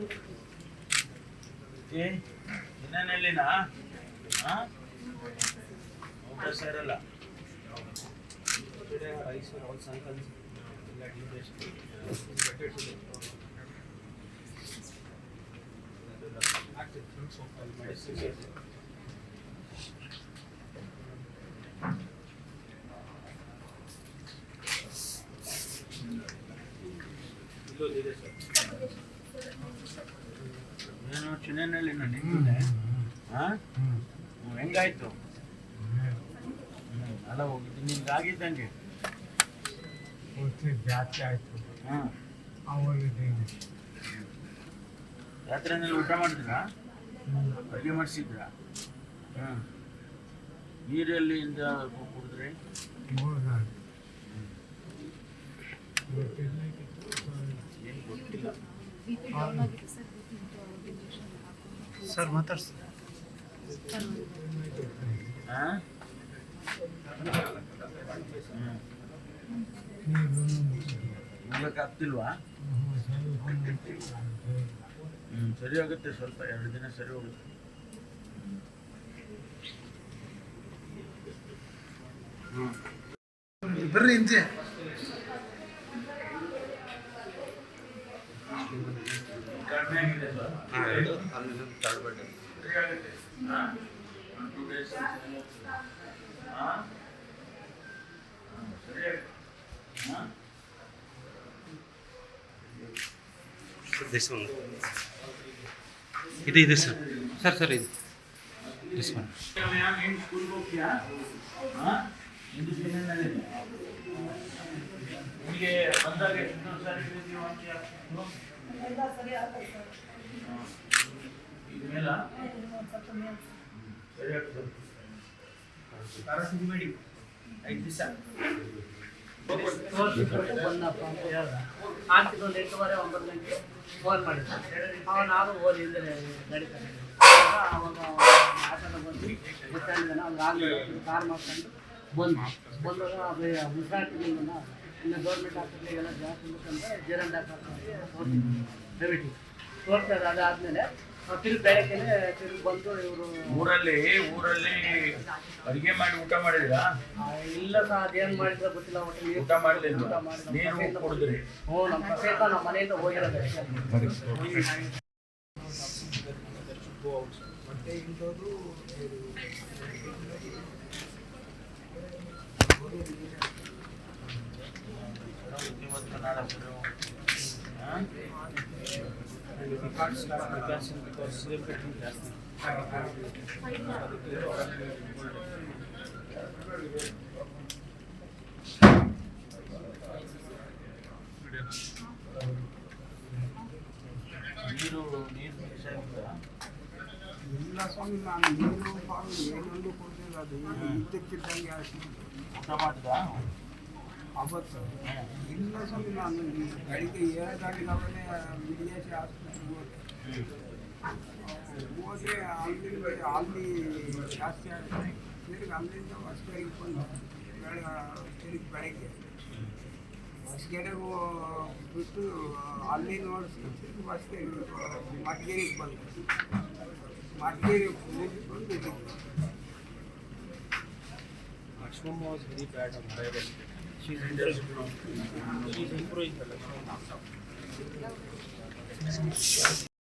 Okay ಏನನೆಲ್ಲina ಹಾ ಉತ್ತರ ಸರಿಯಲ್ಲ ಒಂದು ಏನು ಚಿನ್ನನಳ್ಳಿನ ನಾನು ಹಾ ಹ್ಮ್, ಹೆಂಗಾಯ್ತು? ಅಲ್ಲ ಹೋಗಿದ್ದು. ನಿಮ್ಗೆ ಆಗಿದ್ದಂಗೆ. ಜಾತ್ರೆ ಆಯ್ತು. ಹಾಂ. ಅವಾಗಿದ್ದೀನಿ ರಾತ್ರಿನಲ್ಲಿ ಊಟ ಮಾಡಿದ್ರಾ? ಅಡುಗೆ ಮಾಡಿಸಿದ್ರಾ? ಹಾಂ. ನೀರಲ್ಲಿ ಇಂದ ಮೂರು ನಾಲ್ಕು ಗೊತ್ತಿಲ್ಲ ಏನು ಗೊತ್ತಿಲ್ಲ. ಸರ್ ಮಾತಾಡ್ಸಿ. ಹಾಂ ಹ್ಞೂ ಆಗ್ತಿಲ್ವಾ? ಹ್ಞೂ ಸರಿ ಆಗುತ್ತೆ ಸ್ವಲ್ಪ ಎರಡು ದಿನ ಸರಿ ಹೋಗುತ್ತೆ. ಬರ್ರಿ ಇಂಚೆ ಕಡಿಮೆ ಆಗಿದೆ ಸರ್ ಸರಿ ಆಗುತ್ತೆ ಹಾಂ ಒನ್ ಟು ಡೇಸ್ ಹಾಂ ಸರಿ ಆಗುತ್ತೆ ಹಾಂ ದಿಸ್ ಒನ್ ಇದೆ ಸರ್ ಸರ್. ಸರ್ ಇದು ಸಾರಿ ಆಗ್ತದೆ. ಮಾಡಿ ಐದು ದಿವಸ. ಎಂಟೂವರೆ ಒಂಬತ್ತು ಗಂಟೆ ಫೋನ್ ಮಾಡಿದ್ದ ಅವ ನಾನು ಓದಿ ಹಿಂದೆ ತಗೊಂಡೆ. ಅವಾಗ ಆಟೋದ ಬಂದು ಅವ್ರು ಕಾರ್ ಮಾಡ್ಕೊಂಡು ಬಂದು ಬಂದಾಗ ಅದು ಇನ್ನು ಗೌರ್ಮೆಂಟ್ ಹಾಸ್ಪಿಟ್ಲಿಗೆಲ್ಲ ಜಾಸ್ತಿ ಬೇಕಂದ್ರೆ ಜೀರನ್ ಡಾಕ್ಟರ್ ಪ್ರೈವೇಟ್ ತೋರಿಸ್ತಾರೆ ಅದಾದಮೇಲೆ ತಿರುಗಿ ಬೆಳಗ್ಗೆನೆ ತಿರುಗಿ ಬಂದು ಇವರು ಊರಲ್ಲಿ ಊರಲ್ಲಿ ಅಡಿಗೆ ಮಾಡಿ ಊಟ ಮಾಡಿದ್ರಾ ಇಲ್ಲ ಸಹ ಅದೇನು ಮಾಡಿದ್ರೆ ಗೊತ್ತಿಲ್ಲ ಒಟ್ಟು ಊಟ ಮಾಡಲಿಲ್ಲ. ಊಟ ಮಾಡಿಲ್ಲ. ನೀರು ಕುಡಿದ್ರಿ. ಹ್ಞೂ ನಮ್ಮ ಸಮೇತ ನಮ್ಮ ಮನೆಯಿಂದ ಹೋಗಿರೋದು ಮತ್ತೆ ಇಂಥದ್ದು ಇವತ್ತು ನಾಳೆ ಸರಿ ಹೋಗುತ್ತೆ. ಹಾಂ? We can't start preparation because sleep getting ಜಾಸ್ತಿ ನೀರು ನೀರು ಮಿಕ್ಸ್ ಆಗಿತ್ತಾ? ಇಲ್ಲ ಸ್ವಾಮಿ ನಾನು ನೀರು ಪಾಲು ಏನೊಂದು ಕೊಡ್ತಿಲ್ಲ ಅದು ಇದ್ದಕ್ಕಿದ್ದಂಗೆ ಆಯ್ತು ಊಟ ಮಾಡಿದ್ರಾ ಅವತ್ತು ಇಲ್ಲ ಸ್ವಾಮಿ ನಾನು ಈ ಬೆಳಿಗ್ಗೆ ಏಳು ಗಂಟೆಗೆ ವಿದೇಶಿ ಆಸ್ಪತ್ರೆಗೆ ಹೋದೆ ಹೋದ್ರೆ ಅಲ್ಲಿ ಅಲ್ಲಿ ಜಾಸ್ತಿ ಆಗಿದೆ ತಿರುಗಿ ಅಲ್ಲಿಂದ ಹೊಸಗೇರಿಗೆ ಬಂದು ಬೆಳಗ್ಗೆ ತಿರುಗಿ ಬೆಳಗ್ಗೆ ಹೊಸಗೇರಿಗೆ ಬಿಟ್ಟು ಅಲ್ಲಿ ನೋಡಿಸಿ ತಿರುಗಿ ಹೊಸಗೇರಿಗೆ ಮಟ್ಗೇರಿಗೆ ಬಂದು ಮಟ್ಗೇರಿ ಬಂದು ಇಲ್ಲಿಗೆ ಬಂದೆ. Maximum was very bad on private. She's in there. She's in Croatia.